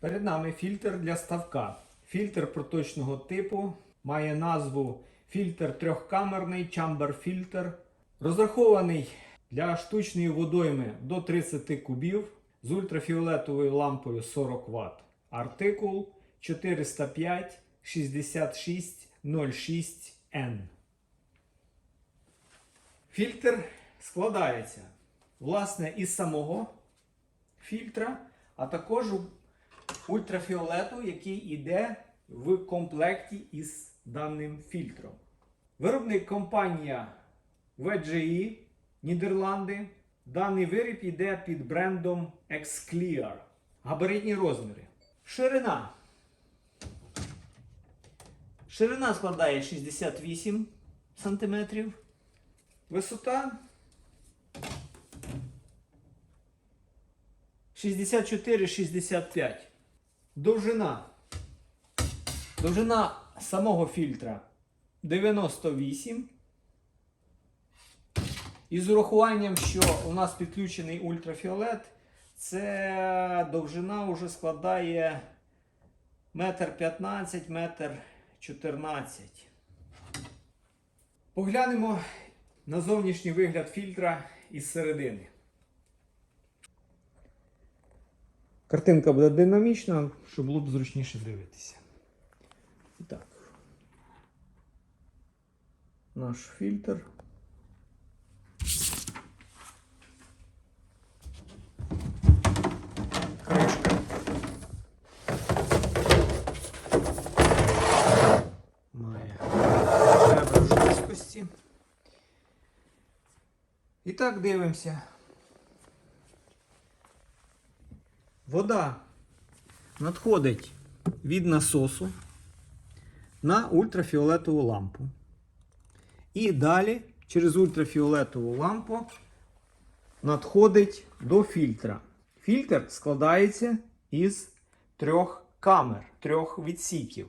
Перед нами фільтр для ставка. Фільтр проточного типу має назву фільтр трьохкамерний Chamber Filter. Розрахований для штучної водойми до 30 кубів з ультрафіолетовою лампою 40 Вт. Артикул 405 66 06 N. Фільтр складається власне із самого фільтра, а також ультрафіолету, який йде в комплекті із даним фільтром. Виробник компанія VGE Нідерланди. Даний виріб йде під брендом Xclear. Габаритні розміри. Ширина. Ширина складає 68 см. Висота 64-65. Довжина. Довжина самого фільтра 98. І з урахуванням, що у нас підключений ультрафіолет, це довжина вже складає метр 15, метр 14. Поглянемо на зовнішній вигляд фільтра із середини. Картинка буде динамічна, щоб було б зручніше дивитися. І так. Наш фільтр. Кришка. Має ребра жорсткості. І так дивимося. Вода надходить від насосу на ультрафіолетову лампу. І далі через ультрафіолетову лампу надходить до фільтра. Фільтр складається із трьох камер, трьох відсіків.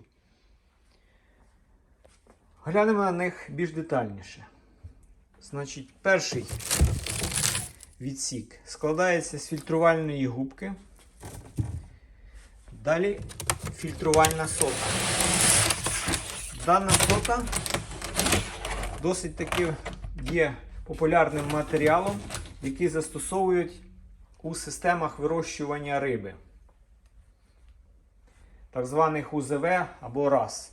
Глянемо на них більш детальніше. Значить, перший відсік складається з фільтрувальної губки. Далі фільтрувальна сота. Дана сота досить таки є популярним матеріалом, який застосовують у системах вирощування риби. Так званих УЗВ або РАС.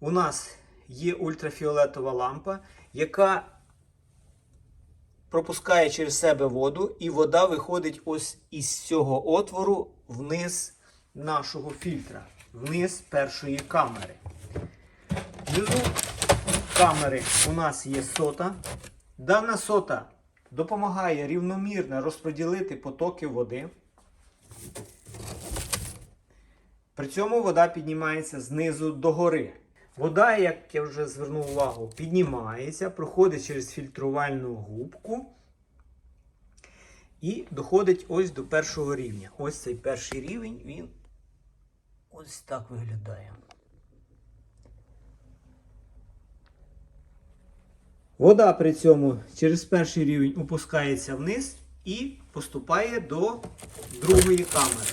У нас є ультрафіолетова лампа, яка пропускає через себе воду, і вода виходить ось із цього отвору вниз нашого фільтра, вниз першої камери. Внизу камери у нас є сота. Дана сота допомагає рівномірно розподілити потоки води. При цьому вода піднімається знизу до гори. Вода, як я вже звернув увагу, піднімається, проходить через фільтрувальну губку і доходить ось до першого рівня. Ось цей перший рівень, він ось так виглядає. Вода при цьому через перший рівень опускається вниз і поступає до другої камери.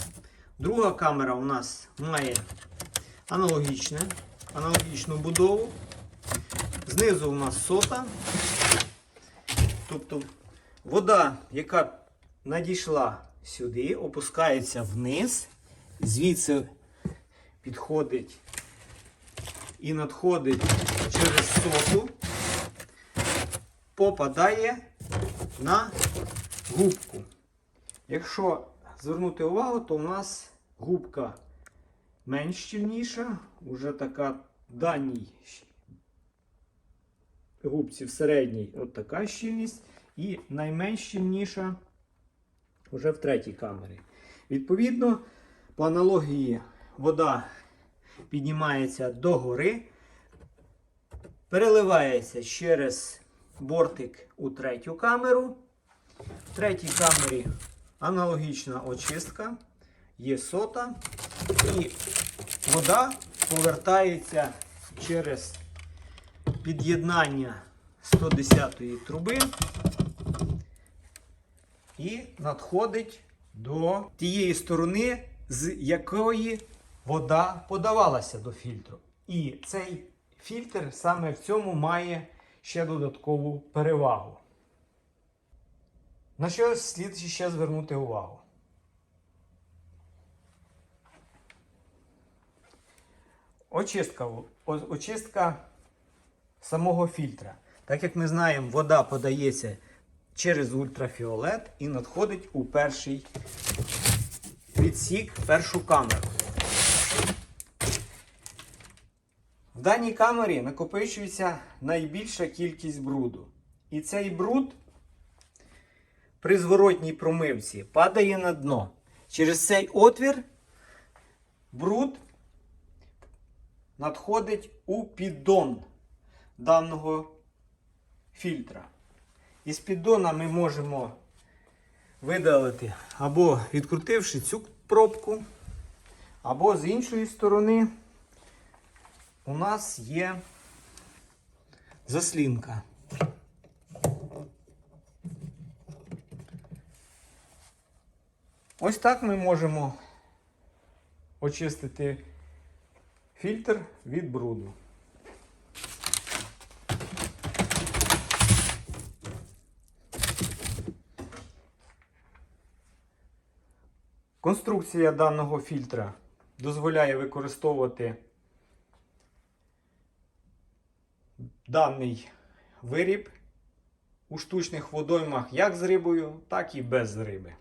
Друга камера у нас має аналогічне, аналогічну будову. Знизу у нас сота. Тобто вода, яка надійшла сюди, опускається вниз, звідси підходить і надходить через соту, попадає на губку. Якщо звернути увагу, то у нас губка менш щільніша, уже така даній губці в середній от така щільність, і найменш щільніша вже в третій камері. Відповідно, по аналогії вода піднімається до гори, переливається через бортик у третю камеру. В третій камері аналогічна очистка, є сота, і вода повертається через під'єднання 110-ї труби і надходить до тієї сторони, з якої вода подавалася до фільтру. І цей фільтр саме в цьому має ще додаткову перевагу. На що слід ще звернути увагу? Очистка, очистка самого фільтра. Так як ми знаємо, вода подається через ультрафіолет і надходить у перший відсік, першу камеру. В даній камері накопичується найбільша кількість бруду. І цей бруд при зворотній промивці падає на дно. Через цей отвір бруд надходить у піддон даного фільтра. Із піддона ми можемо видалити або відкрутивши цю пробку, або з іншої сторони у нас є заслінка. Ось так ми можемо очистити фільтр від бруду. Конструкція даного фільтра дозволяє використовувати даний виріб у штучних водоймах як з рибою, так і без риби.